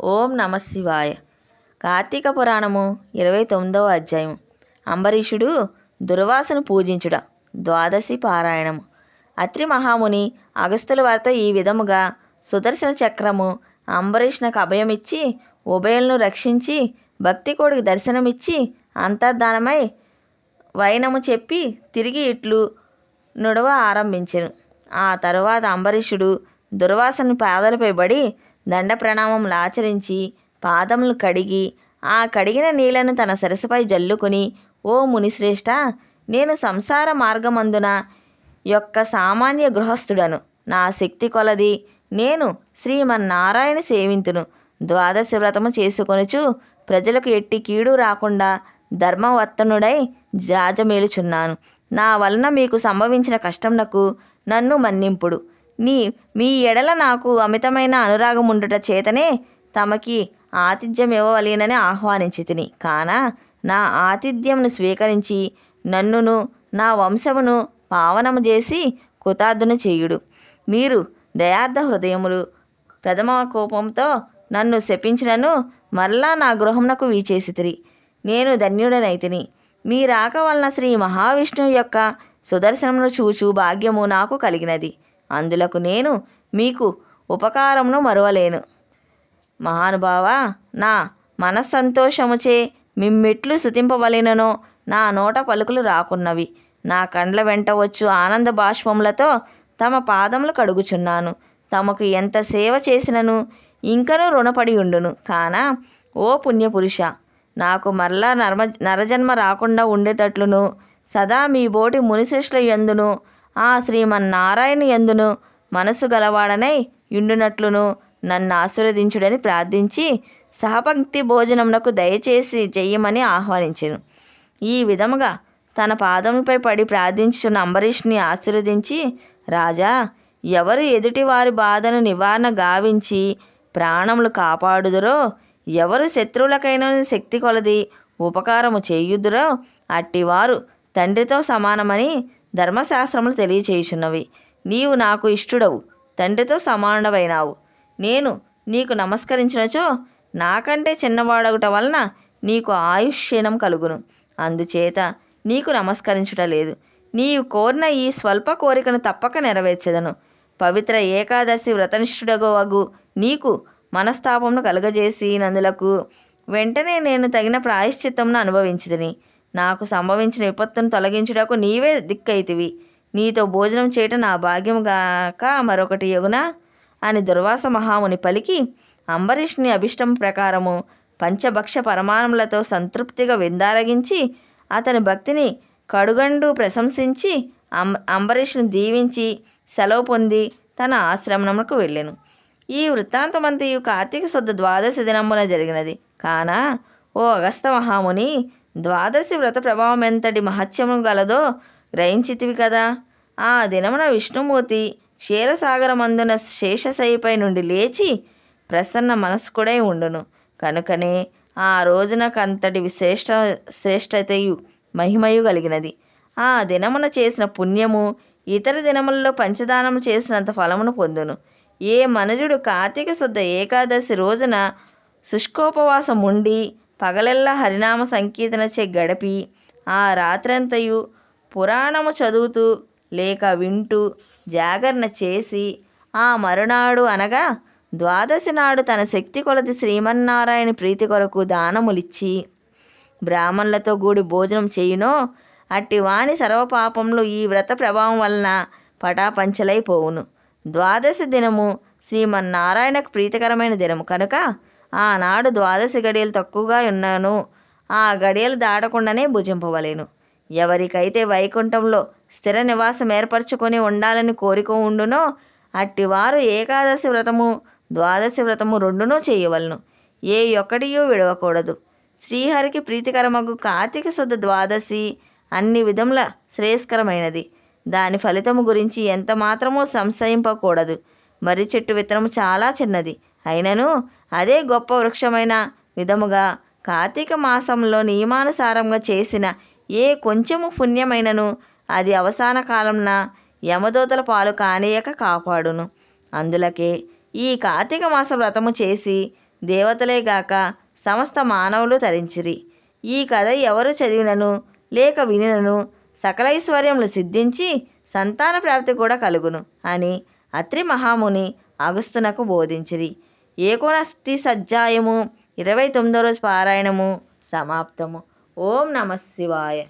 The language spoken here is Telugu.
ఓం నమ శివాయ. కార్తీక పురాణము ఇరవై తొమ్మిదవ అధ్యాయం అంబరీషుడు దుర్వాసను పూజించుట. ద్వాదశి పారాయణము. అత్రి మహాముని అగస్తుల వారితో ఈ విధముగా సుదర్శన చక్రము అంబరీష్నకు అభయమిచ్చి ఉభయలను రక్షించి భక్తి కోడికి దర్శనమిచ్చి అంతర్ధానమై వైనము చెప్పి తిరిగి ఇట్లు నుడవ ఆరంభించెను. ఆ తరువాత అంబరీషుడు దుర్వాసను పాదలపై పడి దండ ప్రణామములు ఆచరించి పాదములు కడిగి ఆ కడిగిన నీళ్ళను తన సరస్సుపై జల్లుకొని ఓ మునిశ్రేష్ఠ నేను సంసార మార్గమందున యొక్క సామాన్య గృహస్థుడను. నా శక్తి కొలది. నేను శ్రీమన్నారాయణ సేవింతును. ద్వాదశి వ్రతము చేసుకొనుచు ప్రజలకు ఎట్టి కీడు రాకుండా ధర్మవర్తనుడై రాజమేలుచున్నాను నా వలన మీకు సంభవించిన కష్టంనకు నన్ను మన్నింపుడు. నీ మీ ఎడల నాకు అమితమైన అనురాగం ఉండుట చేతనే తమకి ఆతిథ్యం ఇవ్వవలేనని ఆహ్వానించి తిని. కాన నా ఆతిథ్యంను స్వీకరించి నన్నును నా వంశమును పావనము చేసి కృతార్థును చేయుడు. మీరు దయార్థ హృదయములు ప్రథమ కోపంతో నన్ను శపించినను మరలా నా గృహమునకు వీచేసితిరి నేను ధన్యుడనైతిని మీ రాక వలన శ్రీ మహావిష్ణువు యొక్క సుదర్శనమును చూచు భాగ్యము నాకు కలిగినది. అందులకు నేను మీకు ఉపకారమును మరువలేను. మహానుభావ నా మనస్సంతోషముచే మిమ్మెట్లు శుతింపవలెననో నా నోట పలుకులు రాకున్నవి. నా కండ్ల వెంట వచ్చు ఆనంద బాష్పములతో తమ పాదములు కడుగుచున్నాను. తమకు ఎంత సేవ చేసినను ఇంకనూ రుణపడి ఉండును. కాన ఓ పుణ్యపురుష నాకు మరలా నర్మ నరజన్మ రాకుండా ఉండేటట్లును సదా మీ బోటి మునిశ్రేష్ఠుల యందును ఆ శ్రీమన్నారాయణ యందును మనసు గలవాడనై యుండునట్లును. నన్ను ఆశీర్వదించుడని ప్రార్థించి సహపంక్తి భోజనమునకు దయచేసి చెయ్యమని ఆహ్వానించెను. ఈ విధముగా తన పాదములపై పడి ప్రార్థించుచున్న అంబరీష్ని ఆశీర్వదించి రాజా ఎవరు ఎదుటి వారి బాధను నివారణ గావించి ప్రాణములు కాపాడుదురో ఎవరు శత్రువులకైన శక్తి కొలది ఉపకారము చేయుదురో అట్టివారు తండ్రితో సమానమని ధర్మశాస్త్రములు తెలియచేయుచున్నవి. నీవు నాకు ఇష్టుడవు తండ్రితో సమానమైనావు నేను నీకు నమస్కరించినచో నాకంటే చిన్నవాడగుట వలన నీకు ఆయుష్యనం కలుగును. అందుచేత నీకు నమస్కరించుట లేదు. నీవు కోరిన ఈ స్వల్ప కోరికను తప్పక నెరవేర్చదను. పవిత్ర ఏకాదశి వ్రతనిష్ఠుడగోవగు నీకు మనస్తాపమును కలుగజేసి నందులకు వెంటనే నేను తగిన ప్రాయశ్చిత్తమును అనుభవించదని నాకు సంభవించిన విపత్తును తొలగించుటకు నీవే దిక్కైతివి. నీతో భోజనం చేయటం నా భాగ్యం గాక మరొకటి యగునా అని దుర్వాస మహాముని పలికి అంబరీష్ని అభిష్టం ప్రకారము పంచభక్ష పరమాణములతో సంతృప్తిగా విందారగించి అతని భక్తిని కడుగండు ప్రశంసించి అం అంబరీష్ని దీవించి సెలవు పొంది తన ఆశ్రమమునకు వెళ్ళెను. ఈ వృత్తాంతమంతయు కార్తీక శుద్ధ ద్వాదశి దినమున జరిగినది. కాన? ఓ అగస్త మహాముని ద్వాదశి వ్రత ప్రభావం ఎంతటి మహత్యము గలదో గ్రహించితివి కదా. ఆ దినమున విష్ణుమూర్తి క్షీరసాగరమందున శేషశైపై నుండి లేచి ప్రసన్న మనస్కుడై ఉండును. కనుకనే ఆ రోజున కంతటి శ్రేష్ట శ్రేష్టతయు మహిమయు కలిగినది. ఆ దినమున చేసిన పుణ్యము ఇతర దినములలో పంచదానము చేసినంత ఫలమును పొందును. ఏ మనుజుడు కార్తీక శుద్ధ ఏకాదశి రోజున శుష్కోపవాసం ఉండి పగలెల్లా హరినామ సంకీర్తనచే గడిపి ఆ రాత్రంతయు పురాణము చదువుతూ లేక వింటూ జాగరణ చేసి ఆ మరునాడు అనగా ద్వాదశి నాడు తన శక్తి కొలది శ్రీమన్నారాయణ ప్రీతి కొరకు దానములిచ్చి బ్రాహ్మణులతో గూడి భోజనం చేయునో అట్టి వాణి సర్వపాపములు ఈ వ్రత ప్రభావం వలన పటాపంచలైపోవును. ద్వాదశి దినము శ్రీమన్నారాయణకు ప్రీతికరమైన దినము. కనుక ఆనాడు ద్వాదశి గడియలు తక్కువగా ఉన్నాను. ఆ గడియలు దాటకుండానే భుజింపవలేను. ఎవరికైతే వైకుంఠంలో స్థిర నివాసం ఏర్పరచుకొని ఉండాలని కోరిక ఉండునో అట్టివారు ఏకాదశి వ్రతము ద్వాదశి వ్రతము రెండునూ చేయవలను. ఏ ఒక్కటియూ విడవకూడదు. శ్రీహరికి ప్రీతికరమగు కార్తీక శుద్ధ ద్వాదశి అన్ని విధముల శ్రేయస్కరమైనది. దాని ఫలితము గురించి ఎంత మాత్రమూ సంశయింపకూడదు. మర్రి చెట్టు విత్తనము చాలా చిన్నది. అయినను అదే గొప్ప వృక్షమైన విధముగా కార్తీక మాసంలో నియమానుసారంగా చేసిన ఏ కొంచెము పుణ్యమైనను అది అవసాన కాలంన యమదూతల పాలు కానీయక కాపాడును. అందులకే ఈ కార్తీక మాస వ్రతము చేసి దేవతలేగాక సమస్త మానవులు తరించిరి. ఈ కథ ఎవరు చదివినను లేక వినినను సకలైశ్వర్యములు సిద్ధించి సంతాన ప్రాప్తి కూడా కలుగును అని అత్రి మహాముని అగస్తునకు బోధించిరి. ఏకోనస్తి సజ్జాయము ఇరవై తొమ్మిదో రోజు పారాయణము. సమాప్తము. ఓం నమ శివాయ.